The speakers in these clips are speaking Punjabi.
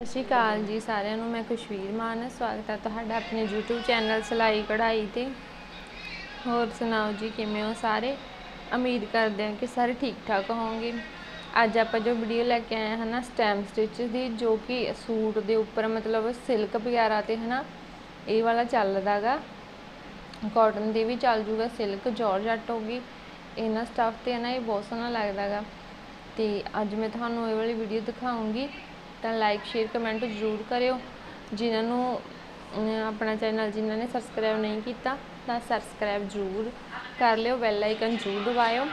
ਸਤਿ ਸ਼੍ਰੀ ਅਕਾਲ ਜੀ ਸਾਰਿਆਂ ਨੂੰ, ਮੈਂ ਖੁਸ਼ਵੀਰ ਮਾਨ, ਸਵਾਗਤ ਹੈ ਤੁਹਾਡਾ ਆਪਣੇ YouTube ਚੈਨਲ ਸਿਲਾਈ ਕਢਾਈ ਤੇ। ਹੋਰ ਸੁਣਾਓ ਜੀ, ਕਿਵੇਂ ਹੋ ਸਾਰੇ? ਉਮੀਦ ਕਰਦੇ ਹਾਂ ਕਿ ਸਾਰੇ ਠੀਕ ਠਾਕ ਹੋਵੋਗੇ। ਅੱਜ ਆਪਾਂ ਜੋ ਵੀਡੀਓ ਲੈ ਕੇ ਆਏ ਹਾਂ ਨਾ ਸਟੈਂਪ ਸਟਿਚ ਦੀ, ਜੋ ਕਿ ਸੂਟ ਦੇ ਉੱਪਰ ਮਤਲਬ ਸਿਲਕ ਵਗੈਰਾ ਤੇ, ਹਨਾ, ਇਹ ਵਾਲਾ ਚੱਲਦਾਗਾ ਕਾਟਨ ਦੇ ਵੀ ਚੱਲ ਜੂਗਾ ਸਿਲਕ ਜਾਰਜਟ ਹੋਗੀ ਇਹਨਾਂ ਸਟੱਫ ਤੇ ਹੈ ਨਾ ਇਹ ਬਹੁਤ ਸੋਹਣਾ ਲੱਗਦਾਗਾ ਤੇ ਅੱਜ ਮੈਂ ਤੁਹਾਨੂੰ ਇਹ ਵਾਲੀ ਵੀਡੀਓ ਦਿਖਾਉਂਗੀ। ਤਾਂ ਲਾਈਕ ਸ਼ੇਅਰ ਕਮੈਂਟ ਜ਼ਰੂਰ ਕਰਿਓ। ਜਿਨ੍ਹਾਂ ਨੂੰ ਆਪਣਾ ਚੈਨਲ ਜਿਨ੍ਹਾਂ ਨੇ ਸਬਸਕ੍ਰਾਈਬ ਨਹੀਂ ਕੀਤਾ, ਤਾਂ ਸਬਸਕ੍ਰਾਈਬ ਜ਼ਰੂਰ ਕਰ ਲਿਓ ਬੈਲ ਆਈਕਨ ਜ਼ਰੂਰ ਦਬਾਇਓ।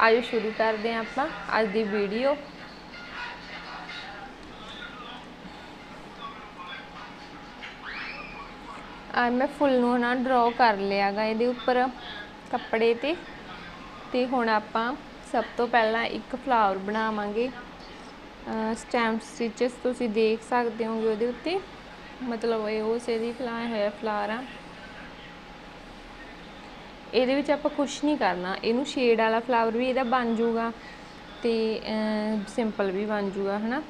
ਆਜੋ ਸ਼ੁਰੂ ਕਰਦੇ ਹਾਂ ਆਪਾਂ ਅੱਜ ਦੀ ਵੀਡੀਓ ਆ ਮੈਂ ਫੁੱਲ ਨੂੰ ਨਾ ਡਰਾ ਕਰ ਲਿਆਗਾ ਇਹਦੇ ਉੱਪਰ, ਕੱਪੜੇ ਤੇ। ਤੇ ਹੁਣ ਆਪਾਂ ਸਭ ਤੋਂ ਪਹਿਲਾਂ ਇੱਕ ਫਲਾਵਰ ਬਣਾਵਾਂਗੇ। ਸਟੈਂਪ ਸਟਿਚਸ ਤੁਸੀਂ ਦੇਖ ਸਕਦੇ ਹੋਗੇ ਉਹਦੇ ਉੱਤੇ। ਮਤਲਬ ਇਹ ਉਸ ਇਹਦੀ ਫਲਾਇਆ ਹੋਇਆ ਫਲਾਰ ਆ। ਇਹਦੇ ਵਿੱਚ ਆਪਾਂ ਕੁਝ ਨਹੀਂ ਕਰਨਾ। ਇਹਨੂੰ ਸ਼ੇਡ ਵਾਲਾ ਫਲਾਵਰ ਵੀ ਇਹਦਾ ਬਣ ਜਾਊਗਾ ਤੇ ਸਿੰਪਲ ਵੀ ਬਣ ਜਾਊਗਾ, ਹਨਾ?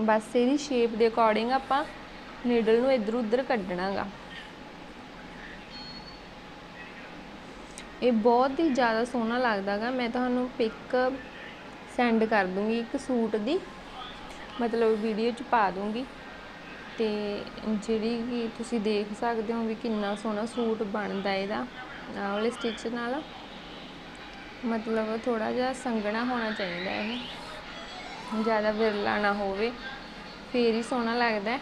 ਬਸ ਇਹਦੀ ਸ਼ੇਪ ਦੇ ਅਕੋਰਡਿੰਗ ਆਪਾਂ ਨੀਡਲ ਨੂੰ ਇੱਧਰ ਉੱਧਰ ਕੱਢਣਾਗਾ। ਇਹ ਬਹੁਤ ਹੀ ਜ਼ਿਆਦਾ ਸੋਹਣਾ ਲੱਗਦਾਗਾ। ਮੈਂ ਤੁਹਾਨੂੰ ਪਿਕ ਸੈਂਡ ਕਰ ਦੂੰਗੀ ਇੱਕ ਸੂਟ ਦੀ। ਮਤਲਬ ਵੀਡੀਓ ਚ ਪਾ ਦੂੰਗੀ। ਤੇ ਜਿਹੜੀ ਕਿ ਤੁਸੀਂ ਦੇਖ ਸਕਦੇ ਹੋ ਵੀ ਕਿੰਨਾ ਸੋਹਣਾ ਸੂਟ ਬਣਦਾ ਇਹਦਾ। ਆਹ ਵਾਲੇ ਸਟਿਚ ਨਾਲ। ਮਤਲਬ ਥੋੜਾ ਜਿਹਾ ਸੰਘਣਾ ਹੋਣਾ ਚਾਹੀਦਾ ਇਹ। ਜ਼ਿਆਦਾ ਵਿਰਲਾ ਨਾ ਹੋਵੇ। ਫੇਰ ਹੀ ਸੋਹਣਾ ਲੱਗਦਾ।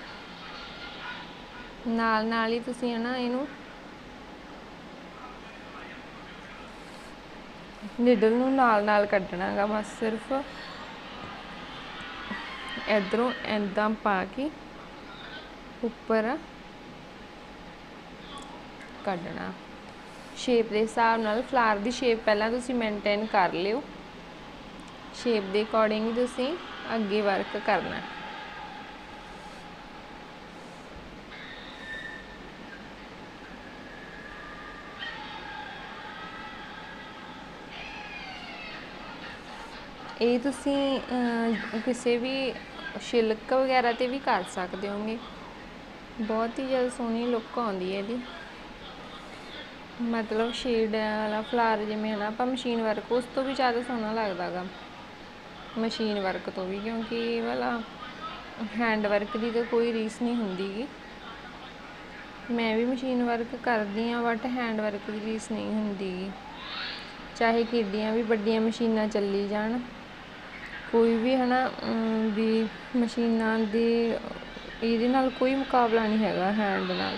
ਨਾਲ ਨਾਲ ਹੀ ਤੁਸੀਂ ਹਨਾ ਇਹਨੂੰ ਨਿਡਲ ਨੂੰ ਨਾਲ ਨਾਲ ਕੱਢਣਾਗਾ ਬਸ ਸਿਰਫ ਇਧਰੋਂ ਐਦਾਂ ਪਾ ਕੇ ਉੱਪਰ ਕੱਢਣਾ। ਸ਼ੇਪ ਦੇ ਹਿਸਾਬ ਨਾਲ ਫਲਾਰ ਦੀ ਸ਼ੇਪ ਪਹਿਲਾਂ ਤੁਸੀਂ ਮੇਨਟੇਨ ਕਰ ਲਿਓ। ਸ਼ੇਪ ਦੇ ਅਕੋਰਡਿੰਗ ਤੁਸੀਂ ਅੱਗੇ ਵਰਕ ਕਰਨਾ। ਇਹ ਤੁਸੀਂ ਕਿਸੇ ਵੀ ਸ਼ਿਲਕ ਵਗੈਰਾ ਤੇ ਵੀ ਕਰ ਸਕਦੇ ਹੋਗੇ। ਬਹੁਤ ਹੀ ਜ਼ਿਆਦਾ ਸੋਹਣੀ ਲੁੱਕ ਆਉਂਦੀ ਹੈ ਇਹਦੀ। ਮਤਲਬ ਸ਼ੇਡ ਵਾਲਾ ਫਲਾਰ ਜਿਵੇਂ ਹਨਾ ਆਪਾਂ ਮਸ਼ੀਨ ਵਰਕ ਉਸ ਤੋਂ ਵੀ ਜ਼ਿਆਦਾ ਸੋਹਣਾ ਲੱਗਦਾਗਾ ਮਸ਼ੀਨ ਵਰਕ ਤੋਂ ਵੀ, ਕਿਉਂਕਿ ਇਹ ਵਾਲਾ ਹੈਂਡ ਵਰਕ ਦੀ ਤਾਂ ਕੋਈ ਰੀਸ ਨਹੀਂ ਹੁੰਦੀਗੀ ਮੈਂ ਵੀ ਮਸ਼ੀਨ ਵਰਕ ਕਰਦੀ ਆ ਬਟ ਹੈਂਡ ਵਰਕ ਦੀ ਰੀਸ ਨਹੀਂ ਹੁੰਦੀ ਚਾਹੇ ਕਿੱਡੀਆਂ ਵੀ ਵੱਡੀਆਂ ਮਸ਼ੀਨਾਂ ਚੱਲੀ ਜਾਣ। ਕੋਈ ਵੀ ਹੈ ਨਾ ਵੀ ਮਸ਼ੀਨਾਂ ਦੇ, ਇਹਦੇ ਨਾਲ ਕੋਈ ਮੁਕਾਬਲਾ ਨਹੀਂ ਹੈਗਾ ਹੈਂਡ ਨਾਲ।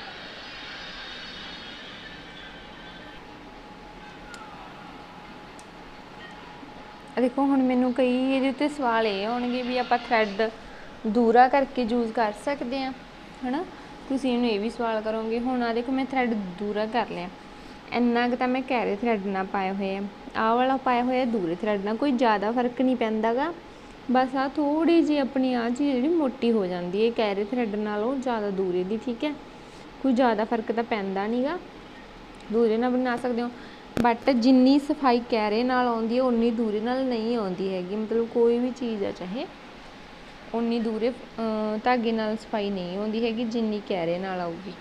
ਦੇਖੋ, ਹੁਣ ਮੈਨੂੰ ਕਈ ਇਹਦੇ ਉੱਤੇ ਸਵਾਲ ਇਹ ਆਉਣਗੇ ਵੀ ਆਪਾਂ ਥ੍ਰੈਡ ਦੂਰਾ ਕਰਕੇ ਯੂਜ਼ ਕਰ ਸਕਦੇ ਆ ਹਨਾ? ਤੁਸੀਂ ਇਹਨੂੰ ਇਹ ਵੀ ਸਵਾਲ ਕਰੋਗੇ, ਹੁਣ ਆ ਦੇਖੋ, ਮੈਂ ਥ੍ਰੈਡ ਦੂਰਾ ਕਰ ਲਿਆ। ਇੰਨਾ ਕੁ ਤਾਂ ਮੈਂ ਕੈਰੇ ਥ੍ਰੈਡ ਨਾਲ ਪਾਏ ਹੋਏ ਆ। ਆਹ ਵਾਲਾ ਪਾਇਆ ਹੋਇਆ ਦੂਰੇ ਥ੍ਰੈਡ ਨਾਲ, ਕੋਈ ਜ਼ਿਆਦਾ ਫ਼ਰਕ ਨਹੀਂ ਪੈਂਦਾਗਾ। ਬਸ ਆ ਥੋੜੀ ਜਿਹੀ ਆਪਣੀ ਆ ਚੀਜ਼ ਜਿਹੜੀ ਮੋਟੀ ਹੋ ਜਾਂਦੀ ਹੈ ਕੈਰੇ ਥ੍ਰੈਡ ਨਾਲੋਂ ਜ਼ਿਆਦਾ ਦੂਰੇ ਦੀ, ਠੀਕ ਹੈ? ਕੋਈ ਜ਼ਿਆਦਾ ਫ਼ਰਕ ਤਾਂ ਪੈਂਦਾ ਨਹੀਂਗਾ ਦੂਰੇ ਨਾਲ ਬਣਾ ਸਕਦੇ ਹੋ। ਬਟ ਜਿੰਨੀ ਸਫ਼ਾਈ ਕੈਰੇ ਨਾਲ ਆਉਂਦੀ ਹੈ ਉਨੀ ਦੂਰੇ ਨਾਲ ਨਹੀਂ ਆਉਂਦੀ ਹੈਗੀ। ਮਤਲਬ ਕੋਈ ਵੀ ਚੀਜ਼ ਆ, ਚਾਹੇ ਉਨੀ ਦੂਰੇ ਧਾਗੇ ਨਾਲ ਸਫ਼ਾਈ ਨਹੀਂ ਆਉਂਦੀ ਹੈਗੀ, ਜਿੰਨੀ ਕੈਰੇ ਨਾਲ ਆਊਗੀ।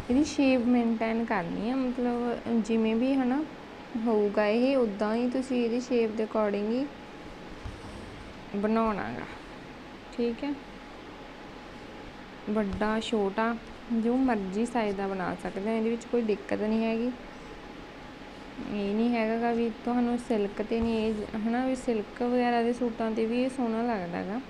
ਇਹਦੀ ਸ਼ੇਪ ਮੇਨਟੇਨ ਕਰਨੀ ਆ, ਮਤਲਬ ਜਿਵੇਂ ਵੀ ਹਨਾ ਹੋਊਗਾ ਇਹ ਉਦਾਂ ਹੀ ਤੁਸੀਂ ਇਹਦੀ ਸ਼ੇਪ ਦੇ ਅਕੋਰਡਿੰਗ ਹੀ ਬਣਾਉਣਾਗਾ। ਠੀਕ ਹੈ? ਵੱਡਾ, ਛੋਟਾ, ਜੋ ਮਰਜ਼ੀ ਸਾਈਜ਼ ਦਾ ਬਣਾ ਸਕਦੇ ਹੋ ਇਹਦੇ ਵਿੱਚ ਕੋਈ ਦਿੱਕਤ ਨਹੀਂ ਹੈਗੀ। ਇਹ ਨਹੀਂ ਹੈਗਾ ਗਾ ਵੀ ਤੁਹਾਨੂੰ ਸਿਲਕ ਤੇ ਨਹੀਂ, ਇਹ ਹਨਾ ਵੀ ਸਿਲਕ ਵਗੈਰਾ ਦੇ ਸੂਟਾਂ ਤੇ ਵੀ ਇਹ ਸੋਹਣਾ ਲੱਗਦਾ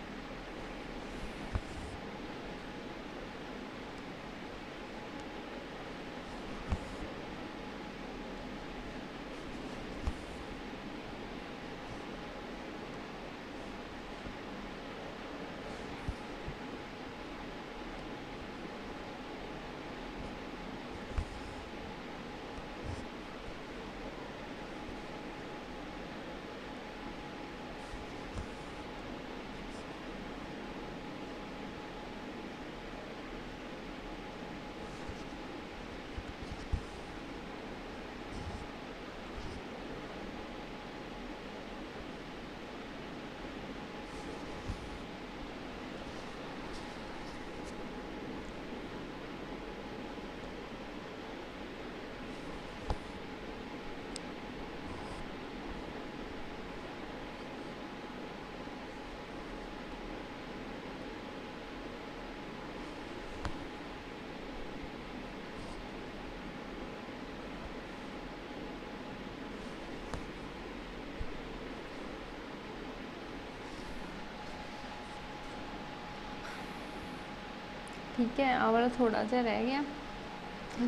ਠੀਕ ਹੈ, ਆਹ ਵਾਲਾ ਥੋੜਾ ਜਿਹਾ ਰਹਿ ਗਿਆ।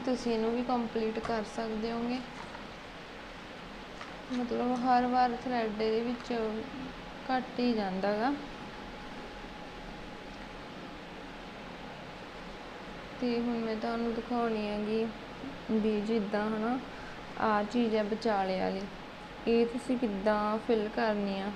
ਤੁਸੀਂ ਇਹਨੂੰ ਵੀ ਕੰਪਲੀਟ ਕਰ ਸਕਦੇ ਹੋਗੇ। ਮਤਲਬ ਹਰ ਵਾਰ ਥਰੈਡ ਇਹਦੇ ਵਿੱਚ ਘੱਟ ਹੀ ਜਾਂਦਾ ਤੇ ਹੁਣ ਮੈਂ ਤੁਹਾਨੂੰ ਦਿਖਾਉਣੀ ਹੈਗੀ ਵੀ ਜਿੱਦਾਂ ਹਨਾ ਆ ਚੀਜ਼ ਹੈ ਵਿਚਾਲੇ ਵਾਲੀ। ਇਹ ਤੁਸੀਂ ਕਿੱਦਾਂ ਫਿਲ ਕਰਨੀ ਆ?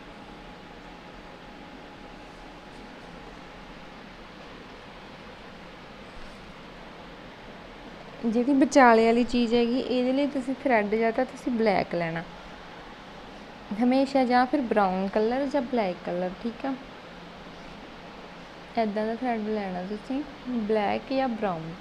ਜਿਹੜੀ ਵਿਚਾਲੇ ਵਾਲੀ ਚੀਜ਼ ਹੈਗੀ, ਇਹਦੇ ਲਈ ਤੁਸੀਂ ਥਰੈਡ ਜਾਂ ਤਾਂ ਤੁਸੀਂ ਬਲੈਕ ਲੈਣਾ। ਹਮੇਸ਼ਾ ਜਾਂ ਫਿਰ ਬਰਾਊਨ ਕਲਰ ਜਾਂ ਬਲੈਕ ਕਲਰ ਠੀਕ ਆ? ਐਦਾਂ ਦਾ ਥਰੈਡ ਲੈਣਾ ਤੁਸੀਂ ਬਲੈਕ ਜਾਂ ਬਰਾਊਨ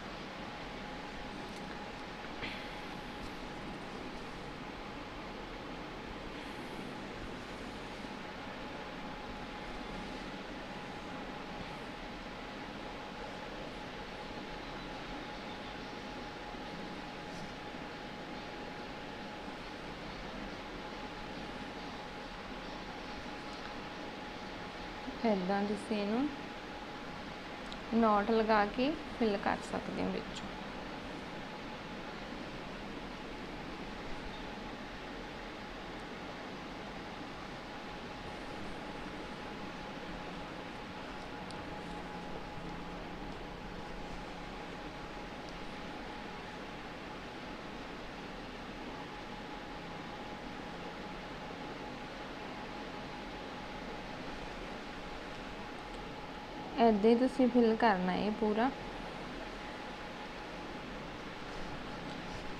ਇੱਦਾਂ ਤੁਸੀਂ ਇਹਨੂੰ ਨੋਟ ਲਗਾ ਕੇ ਫਿਲ ਕਰ ਸਕਦੇ ਹੋ ਵਿੱਚੋਂ। ਇੱਦਾਂ ਹੀ ਤੁਸੀਂ ਫਿਲ ਕਰਨਾ ਹੈ ਪੂਰਾ।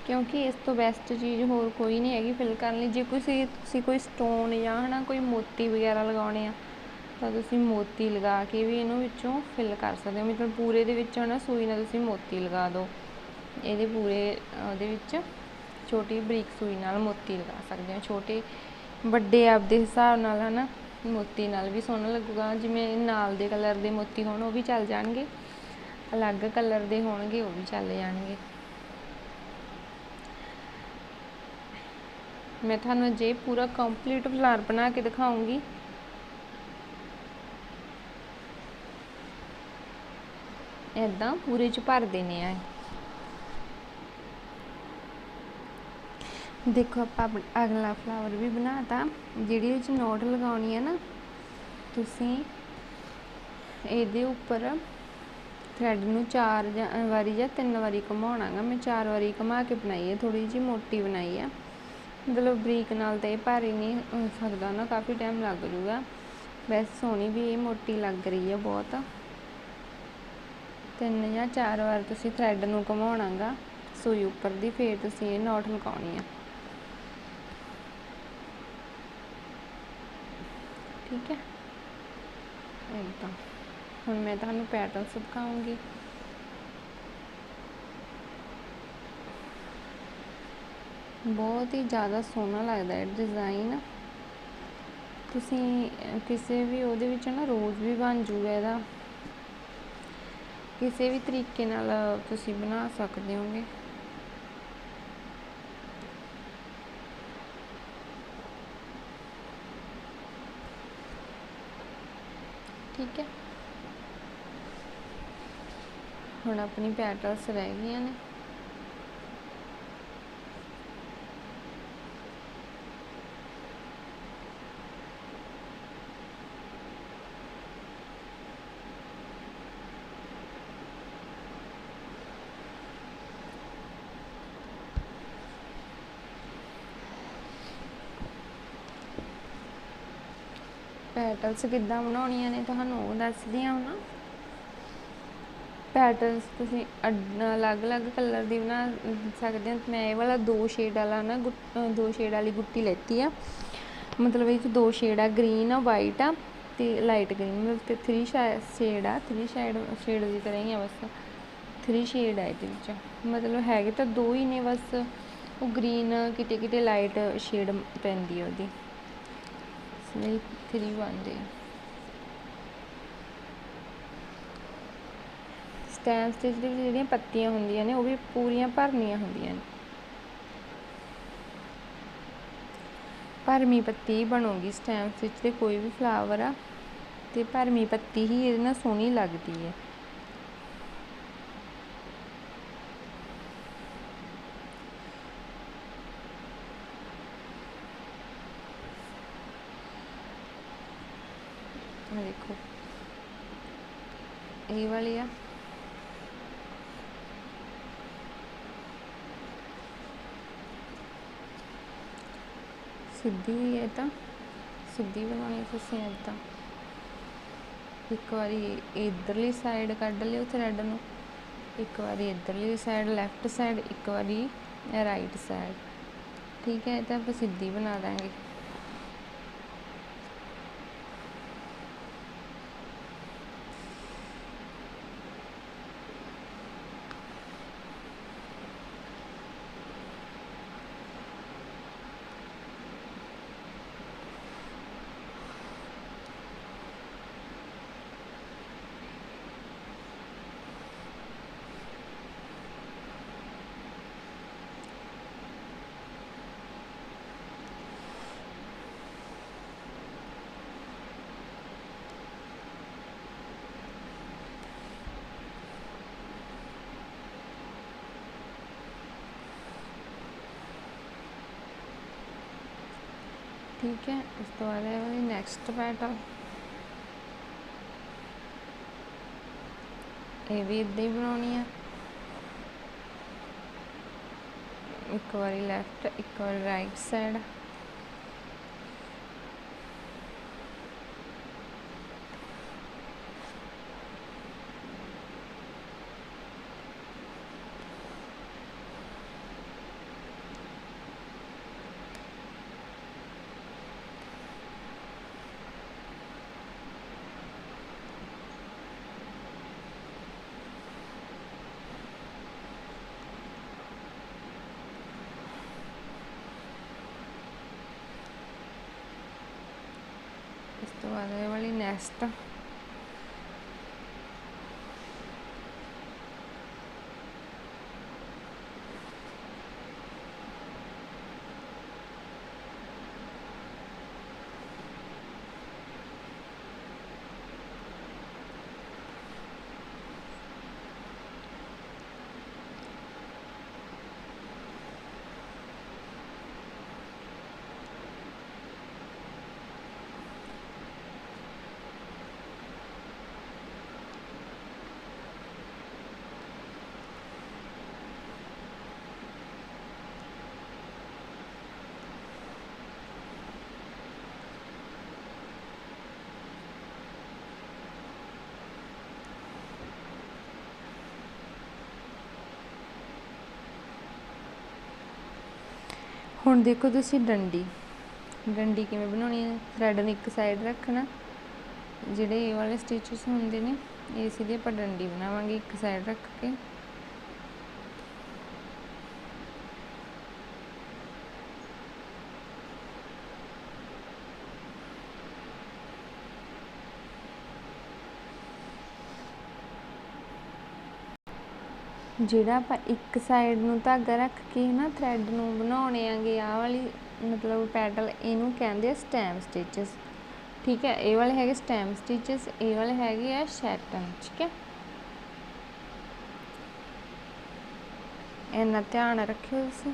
ਕਿਉਂਕਿ ਇਸ ਤੋਂ ਬੈਸਟ ਚੀਜ਼ ਹੋਰ ਕੋਈ ਨਹੀਂ ਹੈਗੀ ਫਿਲ ਕਰਨ ਲਈ। ਜੇ ਕੋਈ ਤੁਸੀਂ ਕੋਈ ਸਟੋਨ ਜਾਂ ਹਨਾ ਕੋਈ ਮੋਤੀ ਵਗੈਰਾ ਲਗਾਉਣੇ ਆ, ਤਾਂ ਤੁਸੀਂ ਮੋਤੀ ਲਗਾ ਕੇ ਵੀ ਇਹਨੂੰ ਵਿੱਚੋਂ ਫਿਲ ਕਰ ਸਕਦੇ ਹੋ। ਮਤਲਬ ਪੂਰੇ ਦੇ ਵਿੱਚ ਹਨਾ ਸੂਈ ਨਾਲ ਤੁਸੀਂ ਮੋਤੀ ਲਗਾ ਦਿਓ ਇਹਦੇ ਪੂਰੇ, ਉਹਦੇ ਵਿੱਚ ਛੋਟੀ ਬਰੀਕ ਸੂਈ ਨਾਲ ਮੋਤੀ ਲਗਾ ਸਕਦੇ ਹੋ। ਛੋਟੇ ਵੱਡੇ ਆਪਦੇ ਹਿਸਾਬ ਨਾਲ ਹਨਾ ਮੋਤੀ ਨਾਲ ਵੀ ਸੋਹਣਾ ਲੱਗੂਗਾ। ਜਿਵੇਂ ਨਾਲ ਦੇ ਕਲਰ ਦੇ ਮੋਤੀ ਹੋਣ, ਉਹ ਵੀ ਚੱਲ ਜਾਣਗੇ। ਅਲੱਗ ਕਲਰ ਦੇ ਹੋਣਗੇ, ਉਹ ਵੀ ਚੱਲ ਜਾਣਗੇ। ਮੈਂ ਤੁਹਾਨੂੰ ਜੇ ਪੂਰਾ ਕੰਪਲੀਟ ਫਲਾਰ ਬਣਾ ਕੇ ਦਿਖਾਉਂਗੀ। ਇਦਾਂ ਪੂਰੇ ਚ ਭਰ ਦੇਣੇ ਆ। ਦੇਖੋ ਆਪਾਂ ਅਗਲਾ ਫਲਾਵਰ ਵੀ ਬਣਾਤਾ, ਜਿਹੜੀ ਵਿੱਚ ਨੋਟ ਲਗਾਉਣੀ ਹੈ ਨਾ, ਤੁਸੀਂ ਇਹਦੇ ਉੱਪਰ ਥਰੈਡ ਨੂੰ ਚਾਰ ਜਾਂ ਵਾਰੀ ਜਾਂ ਤਿੰਨ ਵਾਰੀ ਘੁਮਾਉਣਾਗਾ ਮੈਂ ਚਾਰ ਵਾਰੀ ਘੁਮਾ ਕੇ ਬਣਾਈ ਹੈ ਥੋੜੀ ਜਿਹੀ ਮੋਟੀ ਬਣਾਈ ਹੈ ਮਤਲਬ ਬਰੀਕ ਨਾਲ ਤਾਂ ਇਹ ਭਾਰੀ ਨਹੀਂ ਹੋ ਸਕਦਾ ਨਾ, ਕਾਫੀ ਟਾਈਮ ਲੱਗ ਜੂਗਾ। ਵੈਸੇ ਸੋਹਣੀ ਵੀ ਇਹ ਮੋਟੀ ਲੱਗ ਰਹੀ ਹੈ ਬਹੁਤ। ਤਿੰਨ ਜਾਂ ਚਾਰ ਵਾਰ ਤੁਸੀਂ ਥਰੈਡ ਨੂੰ ਘੁਮਾਉਣਾਗਾ ਸੂਈ ਉੱਪਰ ਦੀ ਫੇਰ ਤੁਸੀਂ ਇਹ ਨੋਟ ਲਗਾਉਣੀ ਆ। ਠੀਕ ਹੈ? ਇਦਾਂ ਹੁਣ ਮੈਂ ਤੁਹਾਨੂੰ ਪੈਟਰਨ ਸਿਖਾਉਂਗੀ। ਬਹੁਤ ਹੀ ਜ਼ਿਆਦਾ ਸੋਹਣਾ ਲੱਗਦਾ ਹੈ ਡਿਜ਼ਾਈਨ ਤੁਸੀਂ, ਕਿਸੇ ਵੀ ਉਹਦੇ ਵਿੱਚ ਨਾ ਰੋਜ਼ ਵੀ ਬਣ ਜੂਗਾ ਇਹਦਾ। ਕਿਸੇ ਵੀ ਤਰੀਕੇ ਨਾਲ ਤੁਸੀਂ ਬਣਾ ਸਕਦੇ ਹੋਗੇ। ਠੀਕ ਹੈ। ਹੁਣ ਆਪਣੀ ਪੈਟਲਸ ਰਹਿ ਗਈਆਂ ਨੇ। ਪੈਟਲਸ ਕਿੱਦਾਂ ਬਣਾਉਣੀਆਂ ਨੇ ਤੁਹਾਨੂੰ ਉਹ ਦੱਸਦੀ ਹਾਂ ਹੁਣ ਪੈਟਲਸ ਤੁਸੀਂ ਅਲੱਗ-ਅਲੱਗ ਕਲਰ ਦੀ ਬਣਾ ਸਕਦੇ ਹੋ। ਮੈਂ ਇਹ ਵਾਲਾ ਦੋ ਸ਼ੇਡ ਵਾਲਾ ਨਾ ਗੁੱਟ- ਦੋ ਸ਼ੇਡ ਵਾਲੀ ਗੁੱਟੀ ਲੈਤੀ ਆ। ਮਤਲਬ ਇਹ 'ਚ ਦੋ ਸ਼ੇਡ ਆ ਗ੍ਰੀਨ ਆ ਵਾਈਟ ਆ ਤੇ ਲਾਈਟ ਗ੍ਰੀਨ ਮਤਲਬ ਤੇ 3 ਸ਼ੇਡ ਆ 3 ਸ਼ੇਡ ਸ਼ੇਡ ਦੀ ਤਰ੍ਹਾਂ ਹੀ ਆ ਬਸ। 3 ਸ਼ੇਡ ਆ ਇਹਦੇ ਵਿੱਚ। ਮਤਲਬ ਹੈਗੇ ਤਾਂ ਦੋ ਹੀ ਨੇ ਬਸ। ਉਹ ਗ੍ਰੀਨ ਕਿਤੇ ਕਿਤੇ ਲਾਈਟ ਸ਼ੇਡ ਪੈਂਦੀ ਆ ਉਹਦੀ। ਇਸ ਲਈ 3 ਬਣਦੇ। ਆ ਸਟਿਚ ਦੇ ਵਿੱਚ ਜਿਹੜੀਆਂ ਪੱਤੀਆਂ ਹੁੰਦੀਆਂ ਨੇ, ਉਹ ਵੀ ਪੂਰੀਆਂ ਭਰਨੀਆਂ ਹੁੰਦੀਆਂ ਨੇ। ਭਰਮੀ ਪੱਤੀ ਹੀ ਬਣੂਗੀ ਸਟੈਂਪ ਸਟਿਚ ਦੇ ਕੋਈ ਵੀ ਫਲਾਵਰ ਆ, ਤੇ ਭਰਮੀ ਪੱਤੀ ਹੀ ਇਹਦੇ ਨਾਲ ਸੋਹਣੀ ਲੱਗਦੀ ਹੈ ਆਹ ਦੇਖੋ ਇਹ ਵਾਲੀ ਆ। ਸਿੱਧੀ ਹੀ ਹੈ ਤਾਂ। ਸਿੱਧੀ ਬਣਾਉਣੀ ਤੁਸੀਂ ਏਦਾਂ ਇੱਕ ਵਾਰੀ ਇਧਰਲੀ ਸਾਈਡ ਕੱਢ ਲਿਓ ਥਰੈਡ ਨੂੰ। ਇੱਕ ਵਾਰੀ ਇਧਰਲੀ ਸਾਈਡ ਲੈਫਟ ਸਾਈਡ ਇੱਕ ਵਾਰੀ ਰਾਈਟ ਸਾਈਡ ਠੀਕ ਹੈ, ਇਹ ਤਾਂ ਆਪਾਂ ਸਿੱਧੀ ਬਣਾ ਦਾਂਗੇ। ਠੀਕ ਹੈ ਉਸ ਤੋਂ ਬਾਅਦ ਹੈ ਵਾਲੀ ਨੈਕਸਟ ਪੈਟਰਨ ਇਹ ਵੀ ਇਦਾਂ ਹੀ ਬਣਾਉਣੀ ਆ ਇੱਕ ਵਾਰੀ ਲੈਫਟ ਇੱਕ ਵਾਰੀ ਰਾਈਟ ਸਾਈਡ ਇਸ ਤੋਂ ਬਾਅਦ ਇਹ ਹੁਣ ਦੇਖੋ ਤੁਸੀਂ ਡੰਡੀ। ਡੰਡੀ ਕਿਵੇਂ ਬਣਾਉਣੀ ਹੈ? ਥਰੈਡ ਨੂੰ ਇੱਕ ਸਾਈਡ ਰੱਖਣਾ। ਜਿਹੜੇ ਇਹ ਵਾਲੇ ਸਟਿਚਸ ਹੁੰਦੇ ਨੇ ਇਸ ਦੀ ਆਪਾਂ ਡੰਡੀ ਬਣਾਵਾਂਗੇ ਇੱਕ ਸਾਈਡ ਰੱਖ ਕੇ। ਜਿਹੜਾ ਆਪਾਂ ਇੱਕ ਸਾਈਡ ਨੂੰ ਧਾਗਾ ਰੱਖ ਕੇ ਨਾ ਥ੍ਰੈਡ ਨੂੰ ਬਣਾਉਣੇ ਆਂਗੇ, ਆਹ ਵਾਲੀ ਮਤਲਬ ਪੈਟਲ ਇਹਨੂੰ ਕਹਿੰਦੇ ਆ ਸਟੈਮ ਸਟਿਚਸ ਠੀਕ ਹੈ, ਇਹ ਵਾਲੇ ਹੈਗੇ ਸਟੈਮ ਸਟਿਚਸ ਇਹ ਵਾਲੇ ਹੈਗੇ ਆ ਸ਼ੈਟਨ ਠੀਕ ਹੈ। ਇੰਨਾ ਧਿਆਨ ਰੱਖਿਓ ਤੁਸੀਂ।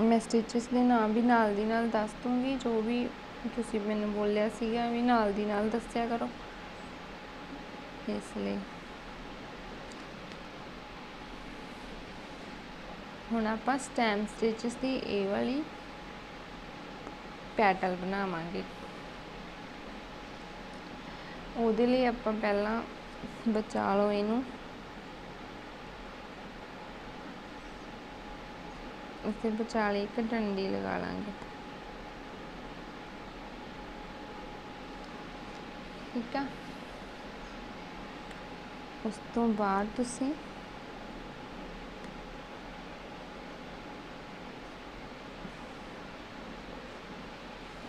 ਮੈਂ ਸਟਿਚਸ ਦੇ ਨਾਮ ਵੀ ਨਾਲ ਦੀ ਨਾਲ ਦੱਸ ਦੂੰਗੀ, ਜੋ ਵੀ ਤੁਸੀਂ ਮੈਨੂੰ ਬੋਲਿਆ ਸੀਗਾ ਵੀ ਨਾਲ ਦੀ ਨਾਲ ਦੱਸਿਆ ਕਰੋ। ਇਸ ਲਈ। ਹੁਣ ਆਪਾਂ ਸਟੈਮ ਸਟਿਚਸ ਦੀ ਇਹ ਵਾਲੀ ਪੈਟਲ ਬਣਾਵਾਂਗੇ। ਉਹਦੇ ਲਈ ਆਪਾਂ ਪਹਿਲਾਂ ਬਚਾ ਲਓ ਇਹਨੂੰ। ਇਸੇ ਵਿਚਾਲੇ ਇੱਕ ਡੰਡੀ ਲਗਾ ਲਾਂਗੇ। ਠੀਕ ਆ? ਉਸ ਤੋਂ ਬਾਅਦ ਤੁਸੀਂ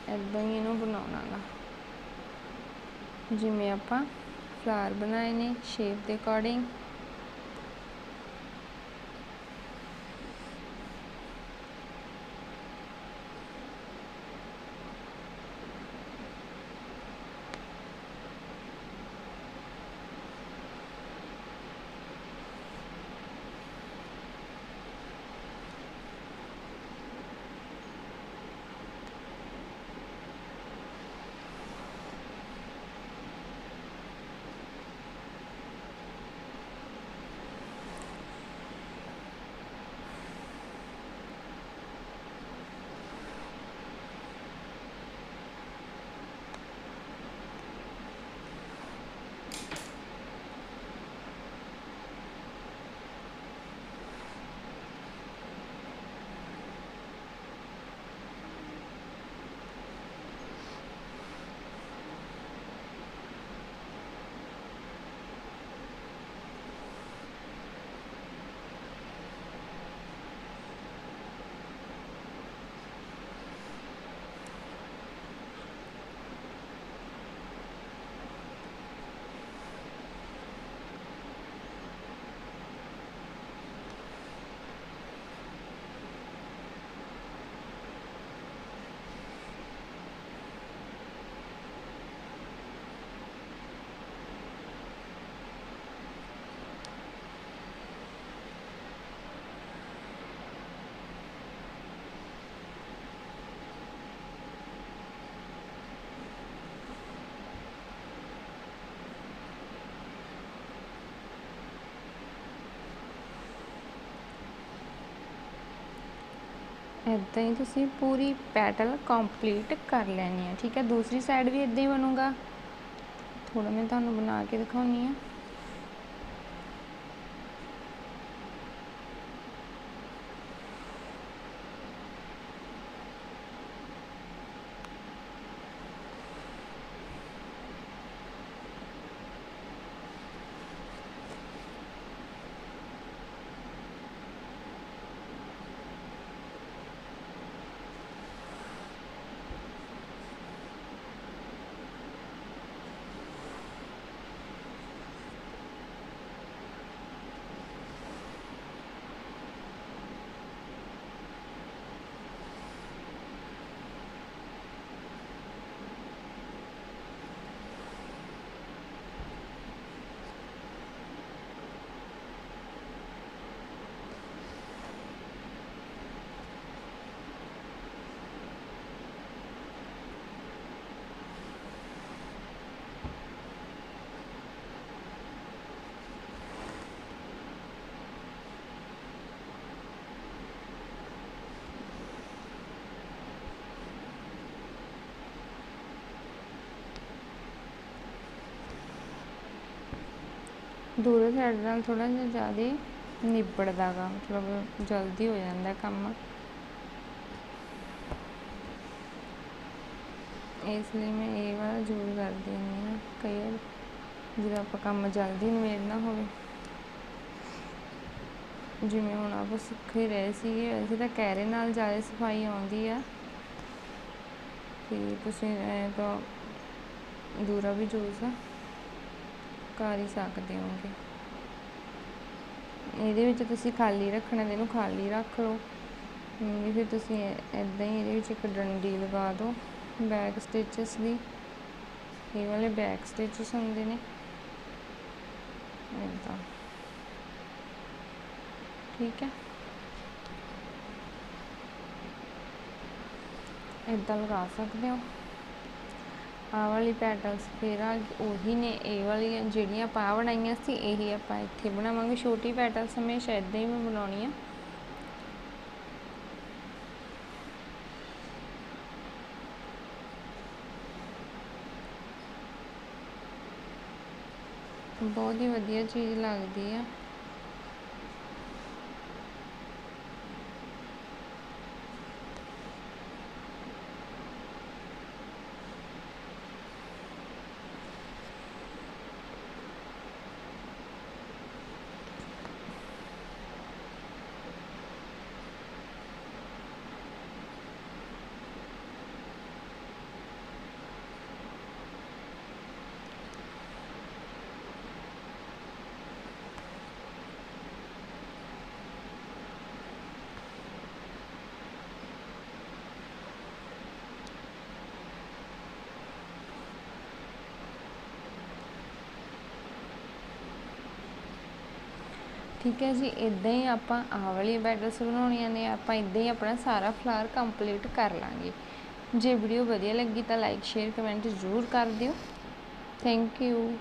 ਇੱਦਾਂ ਹੀ ਇਹਨੂੰ ਬਣਾਉਣਾ ਗਾ ਜਿਵੇਂ ਆਪਾਂ ਫਲਾਰ ਬਣਾਏ ਨੇ ਸ਼ੇਪ ਦੇ ਅਕੋਰਡਿੰਗ ਇੱਦਾਂ ਹੀ ਤੁਸੀਂ ਪੂਰੀ ਪੈਟਲ ਕੰਪਲੀਟ ਕਰ ਲੈਣੀ ਹੈ ਠੀਕ ਹੈ? ਦੂਸਰੀ ਸਾਈਡ ਵੀ ਇੱਦਾਂ ਹੀ ਬਣੂਗਾ। ਥੋੜਾ ਮੈਂ ਤੁਹਾਨੂੰ ਬਣਾ ਕੇ ਦਿਖਾਉਣੀ ਆ ਦੂਰੋਂ ਸਾਈਡ ਨਾਲ ਥੋੜ੍ਹਾ ਜਿਹਾ ਜ਼ਿਆਦਾ ਨਿਬੜਦਾ ਗਾ, ਮਤਲਬ ਜਲਦੀ ਹੋ ਜਾਂਦਾ ਕੰਮ। ਇਸ ਲਈ ਮੈਂ ਇਹ ਵਾਲਾ ਯੂਜ਼ ਕਰਦੀ ਹੁੰਦੀ ਹਾਂ, ਕਈ ਵਾਰ ਜਦੋਂ ਆਪਾਂ ਕੰਮ ਜਲਦੀ ਨਿਬੇੜਨਾ ਹੋਵੇ। ਜਿਵੇਂ ਹੁਣ ਆਪਾਂ ਸਿੱਖ ਹੀ ਰਹੇ ਸੀਗੇ, ਵੈਸੇ ਤਾਂ ਕੈਰੇ ਨਾਲ ਜ਼ਿਆਦਾ ਸਫ਼ਾਈ ਆਉਂਦੀ ਆ। ਤੇ ਤੁਸੀਂ ਐ ਤਾਂ ਦੂਰਾ ਵੀ ਯੂਜ਼ ਕਰ ਹੀ ਸਕਦੇ ਹੋਗੇ ਇਹਦੇ ਵਿੱਚ ਤੁਸੀਂ ਖਾਲੀ ਰੱਖਣਾ, ਇਹਨੂੰ ਖਾਲੀ ਰੱਖ ਲਓ। ਨਹੀਂ ਫਿਰ ਤੁਸੀਂ ਇਦਾਂ ਹੀ ਇਹਦੇ ਵਿੱਚ ਇੱਕ ਡੰਡੀ ਲਗਾ ਦਿਓ ਬੈਕ ਸਟਿਚਸ ਦੀ। ਇਹ ਵਾਲੇ ਬੈਕ ਸਟਿਚਸ ਹੁੰਦੇ ਨੇ। ਇਦਾਂ ਠੀਕ ਹੈ। ਇਦਾਂ ਲਗਾ ਸਕਦੇ ਹੋ। ਆਹ ਵਾਲੀ ਪੈਟਲਸ ਫਿਰ ਆ ਉਹੀ ਨੇ, ਇਹ ਵਾਲੀਆਂ ਜਿਹੜੀਆਂ ਆਪਾਂ ਆਹ ਬਣਾਈਆਂ ਸੀ, ਇਹੀ ਆਪਾਂ ਇੱਥੇ ਬਣਾਵਾਂਗੇ। ਛੋਟੀ ਪੈਟਲਸ ਹਮੇਸ਼ਾ ਇਦਾਂ ਹੀ ਮੈਂ ਬਣਾਉਣੀ ਆ। ਬਹੁਤ ਹੀ ਵਧੀਆ ਚੀਜ਼ ਲੱਗਦੀ ਆ। ਠੀਕ ਹੈ ਜੀ ਇਦਾਂ ਹੀ ਆਪਾਂ ਆਹ ਵਾਲੀ ਬੈਟਲਸ ਬਣਾਉਣੀਆਂ ਨੇ, ਆਪਾਂ ਇਦਾਂ ਹੀ ਆਪਣਾ ਸਾਰਾ ਫਲਾਰ ਕੰਪਲੀਟ ਕਰ ਲਾਂਗੇ। ਜੇ ਵੀਡੀਓ ਵਧੀਆ ਲੱਗੀ ਤਾਂ ਲਾਈਕ ਸ਼ੇਅਰ ਕਮੈਂਟ ਜ਼ਰੂਰ ਕਰ ਦਿਓ। Thank you